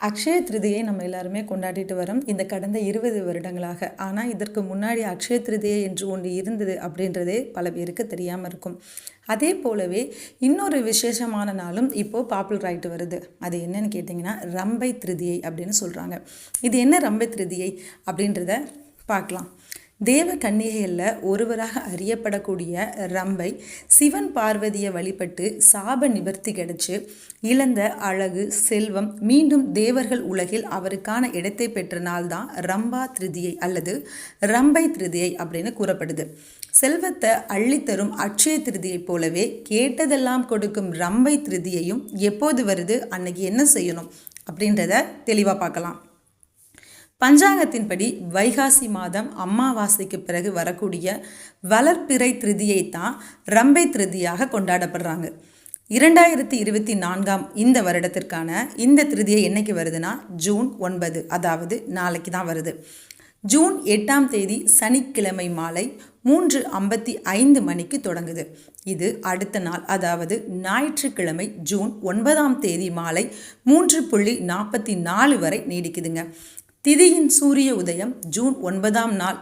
அக்ஷய திருதியை நம்ம எல்லாருமே கொண்டாடிட்டு வரோம். இந்த கடந்த இருபது வருடங்களாக. ஆனால் இதற்கு முன்னாடி அக்ஷய திருதியை என்று ஒன்று இருந்தது அப்படின்றதே பல பேருக்கு தெரியாமல் இருக்கும். அதே போலவே இன்னொரு விசேஷமான நாளும் இப்போது பாப்புலர் ஆகிட்டு வருது. அது என்னன்னு கேட்டிங்கன்னா ரம்பை திருதியை அப்படின்னு சொல்கிறாங்க இது என்ன ரம்பை திருதியை அப்படின்றத பார்க்கலாம். தேவ கன்னிகைகளில் ஒருவராக அறியப்படக்கூடிய ரம்பை சிவன் பார்வதியை வழிபட்டு சாப நிவர்த்தி கிடைச்சு இழந்த அழகு செல்வம் மீண்டும் தேவர்கள் உலகில் அவருக்கான இடத்தை பெற்ற நாள் தான் ரம்பா திருதியை அல்லது ரம்பை திருதியை அப்படின்னு கூறப்படுது. செல்வத்தை அள்ளித்தரும் அட்சய திருதியைப் போலவே கேட்டதெல்லாம் கொடுக்கும் ரம்பை திருதியையும் எப்போது வருது அன்னைக்கு என்ன செய்யணும் அப்படின்றத தெளிவாக பார்க்கலாம். பஞ்சாங்கத்தின்படி வைகாசி மாதம் அம்மாவாசைக்கு பிறகு வரக்கூடிய வளர்ப்பிறை திருதியை தான் ரம்பை திருதியாக கொண்டாடப்படுறாங்க. இரண்டாயிரத்தி இருபத்தி நான்காம் இந்த வருடத்திற்கான இந்த திருதியை என்னைக்கு வருதுன்னா ஜூன் ஒன்பது அதாவது நாளைக்கு தான் வருது. ஜூன் எட்டாம் தேதி சனிக்கிழமை மாலை மூன்று ஐம்பத்தி ஐந்து மணிக்கு தொடங்குது. இது அடுத்த நாள் அதாவது ஞாயிற்றுக்கிழமை ஜூன் ஒன்பதாம் தேதி மாலை மூன்று புள்ளி நாற்பத்தி நாலு வரை நீடிக்குதுங்க. திதியின் சூரிய உதயம் ஜூன் ஒன்பதாம் நாள்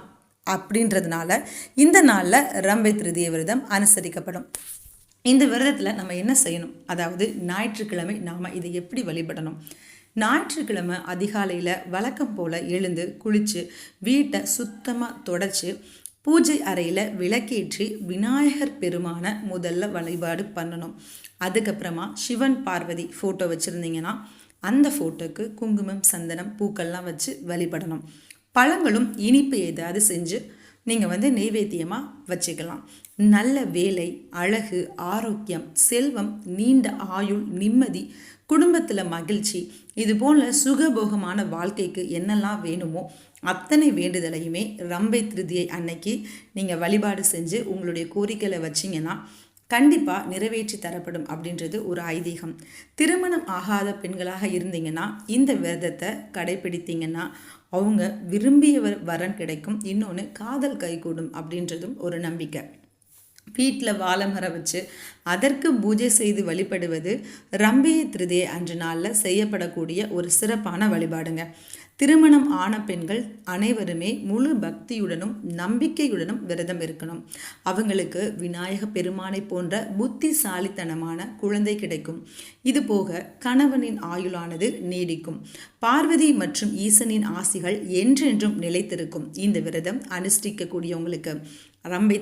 அப்படின்றதுனால இந்த நாளில் ரம்பை திருதிய விரதம் அனுசரிக்கப்படும். இந்த விரதத்தில் நம்ம என்ன செய்யணும்? அதாவது ஞாயிற்றுக்கிழமை நாம் இதை எப்படி வழிபடணும்? ஞாயிற்றுக்கிழமை அதிகாலையில் வழக்கம் போல் எழுந்து குளித்து வீட்டை சுத்தமாக தொடச்சி பூஜை அறையில் விளக்கேற்றி விநாயகர் பெருமான முதல்ல வழிபாடு பண்ணணும். அதுக்கப்புறமா சிவன் பார்வதி ஃபோட்டோ வச்சுருந்தீங்கன்னா அந்த ஃபோட்டோக்கு குங்குமம் சந்தனம் பூக்கள்லாம் வச்சு வழிபடணும். பழங்களும் இனிப்பு ஏதாவது செஞ்சு நீங்கள் வந்து நெய்வேத்தியமாக வச்சுக்கலாம். நல்ல வேலை அழகு ஆரோக்கியம் செல்வம் நீண்ட ஆயுள் நிம்மதி குடும்பத்தில் மகிழ்ச்சி இது போல சுகபோகமான வாழ்க்கைக்கு என்னெல்லாம் வேணுமோ அத்தனை வேண்டுதலையுமே ரம்பை திருதியை அன்னைக்கு நீங்கள் வழிபாடு செஞ்சு உங்களுடைய கோரிக்கையில் வச்சிங்கன்னா கண்டிப்பாக நிறைவேற்றி தரப்படும் அப்படின்றது ஒரு ஐதீகம். திருமணம் ஆகாத பெண்களாக இருந்தீங்கன்னா இந்த விரதத்தை கடைபிடித்தீங்கன்னா அவங்க விரும்பிய வரன் கிடைக்கும். இன்னொன்று காதல் கைகூடும் அப்படின்றதும் ஒரு நம்பிக்கை. வீட்டில் வாழை மரம் வச்சு அதற்கு பூஜை செய்து வழிபடுவது ரம்பிய திருதியை அன்று நாளில் செய்யப்படக்கூடிய ஒரு சிறப்பான வழிபாடுங்க. திருமணம் ஆன பெண்கள் அனைவருமே முழு பக்தியுடனும் நம்பிக்கையுடனும் விரதம் இருக்கணும். அவங்களுக்கு விநாயக பெருமானை போன்ற புத்திசாலித்தனமான குழந்தை கிடைக்கும். இது போக கணவனின் ஆயுளானது நீடிக்கும். பார்வதி மற்றும் ஈசனின் ஆசிகள் என்றென்றும் நிலைத்திருக்கும். இந்த விரதம் அனுஷ்டிக்கக்கூடியவங்களுக்கு ரம்பை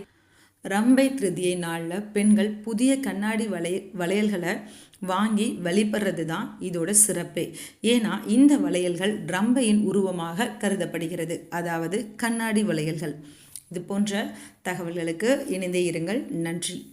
ரம்பை திருதியை நாளில் பெண்கள் புதிய கண்ணாடி வளை வளையல்களை வாங்கி வழிபடுறது தான் இதோட சிறப்பே. ஏன்னா இந்த வளையல்கள் ரம்பையின் உருவமாக கருதப்படுகிறது. அதாவது கண்ணாடி வளையல்கள். இது போன்ற தகவல்களுக்கு இணைந்தே இருங்கள். நன்றி.